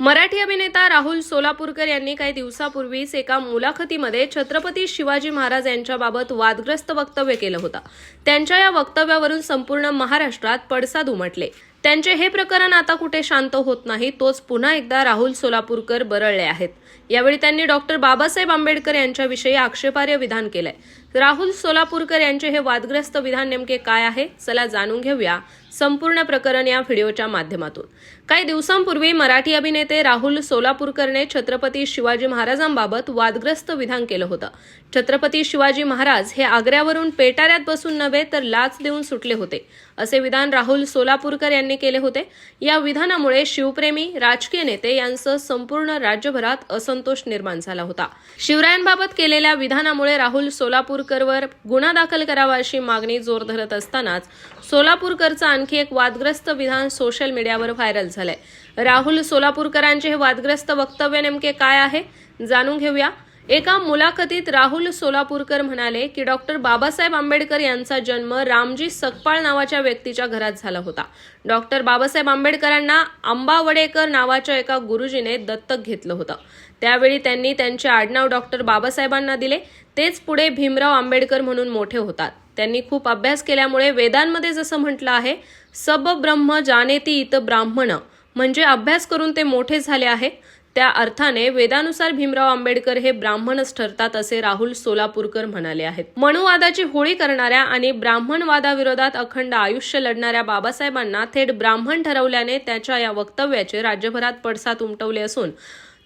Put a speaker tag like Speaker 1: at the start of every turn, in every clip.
Speaker 1: मराठी अभिनेता राहुल सोलापूरकर यांनी काही दिवसापूर्वीच एका मुलाखतीमध्ये छत्रपती शिवाजी महाराज यांच्याबाबत वादग्रस्त वक्तव्य केलं होतं. त्यांच्या या वक्तव्यावरून संपूर्ण महाराष्ट्रात पडसाद उमटले. त्यांचे हे प्रकरण आता कुठे शांत होत नाही तोच पुन्हा एकदा राहुल सोलापूरकर बरळले आहेत. यावेळी त्यांनी डॉक्टर बाबासाहेब आंबेडकर यांच्याविषयी आक्षेपार्ह विधान केलंय. राहुल सोलापूरकर यांचे हे वादग्रस्त विधान नेमके काय आहे? चला जाणून घेऊया संपूर्ण प्रकरण या व्हिडिओच्या माध्यमातून. काही दिवसांपूर्वी मराठी अभिनेते राहुल सोलापूरकरने छत्रपती शिवाजी महाराजांबाबत वादग्रस्त विधान केलं होतं. छत्रपती शिवाजी महाराज हे आग्र्यावरून पेटाऱ्यात बसून नव्हे तर लाच देऊन सुटले होते. असे विधान राहुल सोलापूरकर यांनी केले होते. या विधानामुळे शिवप्रेमी राजकीय नेते यांचं संपूर्ण राज्यभरात असंतोष निर्माण झाला होता. शिवरायांबाबत केलेल्या विधानामुळे राहुल सोलापूरकरवर गुन्हा दाखल करावा अशी मागणी जोर धरत असतानाच सोलापूरकरचं आणखी एक वादग्रस्त विधान सोशल मीडियावर व्हायरल झालंय. राहुल सोलापूरकरांचे हे वादग्रस्त वक्तव्य नेमके काय आहे? जाणून घेऊया. एका मुलाखतीत राहुल सोलापूरकर म्हणाले की डॉक्टर बाबासाहेब आंबेडकर यांचा जन्म रामजी सकपाळ नावाच्या व्यक्तीच्या घरात झाला होता. डॉक्टर बाबासाहेब आंबेडकरांना आंबावडेकर नावाच्या एका गुरुजीने दत्तक घेतलं होतं. त्यावेळी त्यांनी त्यांचे आडनाव डॉक्टर बाबासाहेबांना दिले. तेच पुढे भीमराव आंबेडकर म्हणून मोठे होतात. त्यांनी खूप अभ्यास केल्यामुळे वेदांमध्ये जसं म्हटलं आहे सब ब्रह्म जानेती इत ब्राह्मण म्हणजे अभ्यास करून ते मोठे झाले आहे त्या अर्थाने वेदानुसार भीमराव आंबेडकर हे ब्राह्मणच ठरतात असे राहुल सोलापूरकर म्हणाले आहेत. मनुवादाची होळी करणाऱ्या आणि ब्राह्मणवादाविरोधात अखंड आयुष्य लढणाऱ्या बाबासाहेबांना थेट ब्राह्मण ठरवल्याने त्याच्या या वक्तव्याचे राज्यभरात पडसाद उमटवले असून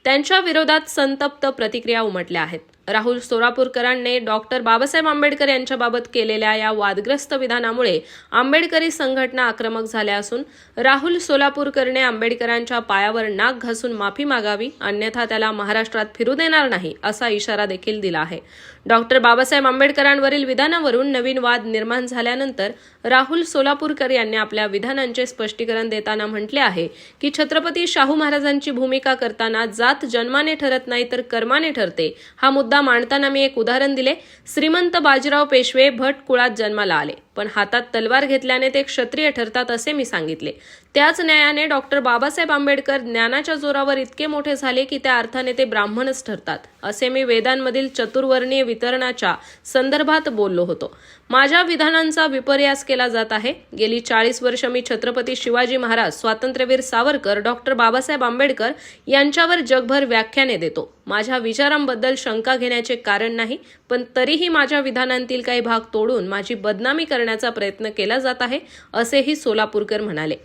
Speaker 1: त्यांच्या विरोधात संतप्त प्रतिक्रिया उमटल्या आहेत. राहुल सोलापूरकरांनी डॉक्टर बाबासाहेब आंबेडकर यांच्याबाबत केलेल्या या वादग्रस्त विधानामुळे आंबेडकरी संघटना आक्रमक झाल्या असून राहुल सोलापूरकरने आंबेडकरांच्या पायावर नाक घासून माफी मागावी अन्यथा त्याला महाराष्ट्रात फिरू देणार नाही असा इशारा देखील दिला आहे. डॉक्टर बाबासाहेब आंबेडकरांवरील विधानावरून नवीन वाद निर्माण झाल्यानंतर राहुल सोलापूरकर यांनी आपल्या विधानांचे स्पष्टीकरण देताना म्हटले आहे की छत्रपती शाहू महाराजांची भूमिका करताना जात जन्माने ठरत नाही तर कर्माने ठरते हा मुद्दा मांडताना मी एक उदाहरण दिले. श्रीमंत बाजीराव पेशवे भट कुळात जन्माला आले. पण हातात तलवार घेतल्याने ते क्षत्रिय ठरतात असे मी सांगितले. त्याच न्यायाने डॉक्टर बाबासाहेब आंबेडकर ज्ञानाच्या जोरावर इतके मोठे झाले की त्या अर्थाने ते ब्राह्मणच ठरतात असे मी वेदांमधील चतुर्वर्णीय वितरणाच्या संदर्भात बोललो होतो. माझ्या विधानांचा विपर्यास केला जात आहे. गेली चाळीस वर्ष मी छत्रपती शिवाजी महाराज स्वातंत्र्यवीर सावरकर डॉक्टर बाबासाहेब आंबेडकर यांच्यावर जगभर व्याख्याने देतो. माझ्या विचारांबद्दल शंका घेण्याचे कारण नाही पण तरीही माझ्या विधानांतील काही भाग तोडून माझी बदनामी करण्याचा प्रयत्न केला जात आहे असेही सोलापूरकर म्हणाले.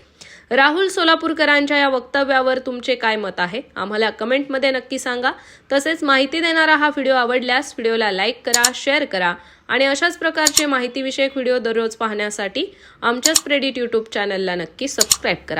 Speaker 1: राहुल सोलापूरकरांच्या या वक्तव्यावर तुमचे काय मत आहे? आम्हाला कमेंटमध्ये नक्की सांगा. तसेच माहिती देणारा हा व्हिडिओ आवडल्यास व्हिडिओला लाईक करा शेअर करा आणि अशाच प्रकारचे माहितीविषयक व्हिडिओ दररोज पाहण्यासाठी आमच्या स्प्रेडिट यूट्यूब चॅनलला नक्की सबस्क्राईब करा.